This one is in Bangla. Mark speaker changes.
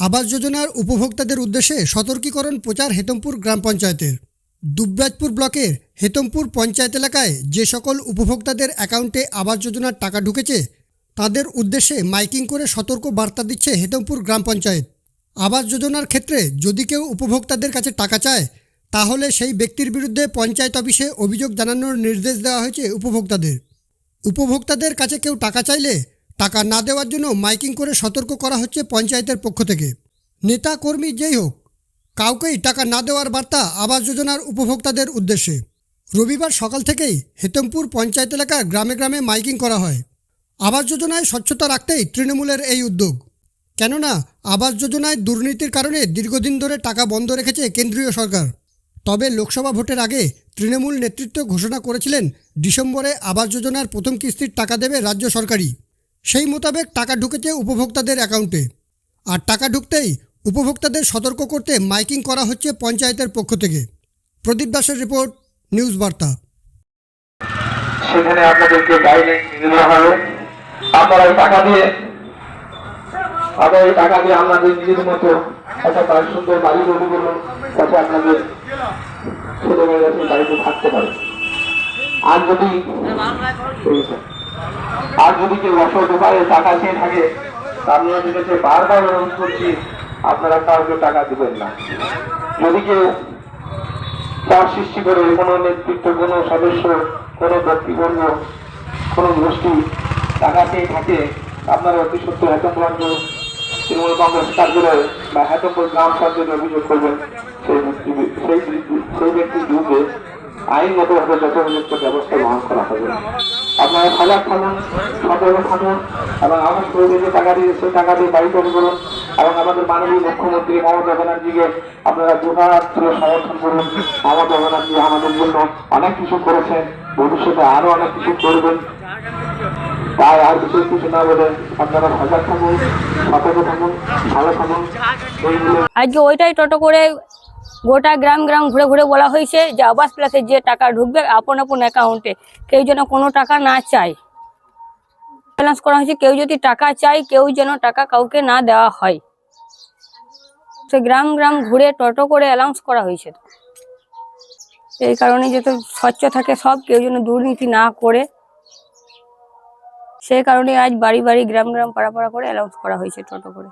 Speaker 1: আবাস যোজনার উপভোক্তাদের উদ্দেশ্যে সতর্কীকরণ প্রচার হেতমপুর গ্রাম পঞ্চায়েতের। দুবরাজপুর ব্লকের হেতমপুর পঞ্চায়েত এলাকায় যে সকল উপভোক্তাদের অ্যাকাউন্টে আবাস যোজনার টাকা ঢুকেছে, তাদের উদ্দেশ্যে মাইকিং করে সতর্ক বার্তা দিচ্ছে হেতমপুর গ্রাম পঞ্চায়েত। আবাস যোজনার ক্ষেত্রে যদি কেউ উপভোক্তাদের কাছে টাকা চায়, তাহলে সেই ব্যক্তির বিরুদ্ধে পঞ্চায়েত অফিসে অভিযোগ জানানোর নির্দেশ দেওয়া হয়েছে উপভোক্তাদের। উপভোক্তাদের কাছে কেউ টাকা চাইলে টাকা না দেওয়ার জন্য মাইকিং করে সতর্ক করা হচ্ছে পঞ্চায়েতের পক্ষ থেকে। নেতা কর্মী যেই হোক, কাউকেই টাকা না দেওয়ার বার্তা আবাস যোজনার উপভোক্তাদের উদ্দেশ্যে। রবিবার সকাল থেকেই হেতমপুর পঞ্চায়েত এলাকার গ্রামে গ্রামে মাইকিং করা হয়। আবাস যোজনায় স্বচ্ছতা রাখতেই তৃণমূলের এই উদ্যোগ। কেননা, আবাস যোজনায় দুর্নীতির কারণে দীর্ঘদিন ধরে টাকা বন্ধ রেখেছে কেন্দ্রীয় সরকার। তবে লোকসভা ভোটের আগে তৃণমূল নেতৃত্ব ঘোষণা করেছিলেন, ডিসেম্বরে আবাস যোজনার প্রথম কিস্তির টাকা দেবে রাজ্য সরকারই। সেই মোতাবেক টাকা ঢুকেছে উপভোক্তাদের অ্যাকাউন্টে। আর টাকা ঢুকতেই উপভোক্তাদের সতর্ক করতে মাইকিং করা হচ্ছে পঞ্চায়েতের পক্ষ থেকে। প্রদীপ দাসের রিপোর্ট নিউজ বার্তা।
Speaker 2: সেখানে আপনাদেরকে গাইডলাইন দেওয়া হবে। আপনারা এই টাকা দিয়ে আপনারা এই টাকা দিয়ে আপনাদের নিজের মতো একটা বাড়ি সুন্দর বাড়ি তৈরি করুন যাতে আপনাদের সেই বাড়িতে থাকতে পারে। আর যদি আর যদি কেউ অসৎ উপায়ে টাকা চেয়ে থাকে আপনারা দেখেছে বারবার অনুরোধ করছি, আপনারা কাউকে টাকা দিবেন না। যদি কেউ চাপ সৃষ্টি করে, কোনো নেতৃত্ব, কোনো সদস্য, কোনো ব্যক্তিবর্গ, কোনো গোষ্ঠী টাকা চেয়ে থাকে, আপনারা অতি সত্য হেতমগঞ্জ তৃণমূল কংগ্রেস কার্যালয়ে বা হেতমপুর গ্রাম পঞ্চায়েতে অভিযোগ করবেন, সেই ব্যক্তি সেই ব্যক্তির বিরুদ্ধে আইনগতভাবে যথোপযুক্ত ব্যবস্থা গ্রহণ করা হবে। আপনারা সজাগ থাকুন সতর্ক থাকুন এবং আমার শরীরে যে টাকা দিয়ে, সেই টাকা দিয়ে বাড়ি তৈরি করুন এবং আমাদের মাননীয় মুখ্যমন্ত্রী মমতা ব্যানার্জিকে আপনারা দুহাত সমর্থন করুন। মমতা ব্যানার্জি আমাদের জন্য অনেক কিছু করেছেন, ভবিষ্যতে আরও অনেক কিছু করবেন। তাই আর বিশেষ কিছু না বলে আপনারা সজাগ থাকুন, সতর্ক থাকুন, ভালো থাকুন।
Speaker 3: আজকে ওইটাই টোটো করে গোটা গ্রাম গ্রাম ঘুরে ঘুরে বলা হয়েছে যে আবাস প্লাসে যে টাকা ঢুকবে আপন আপন অ্যাকাউন্টে কেউ যেন কোনো টাকা না চায়। ব্যালেন্স করা হয়েছে, কেউ যদি টাকা চায়, কেউ যেন টাকা কাউকে না দেওয়া হয়। সে গ্রাম গ্রাম ঘুরে টোটো করে অ্যানাউন্স করা হয়েছে। এই কারণে যাতে স্বচ্ছ থাকে সব, কেউ যেন দুর্নীতি না করে। সেই কারণে আজ বাড়ি বাড়ি গ্রাম গ্রাম পাড়া পাড়া করে অ্যানাউন্স করা হয়েছে টোটো করে।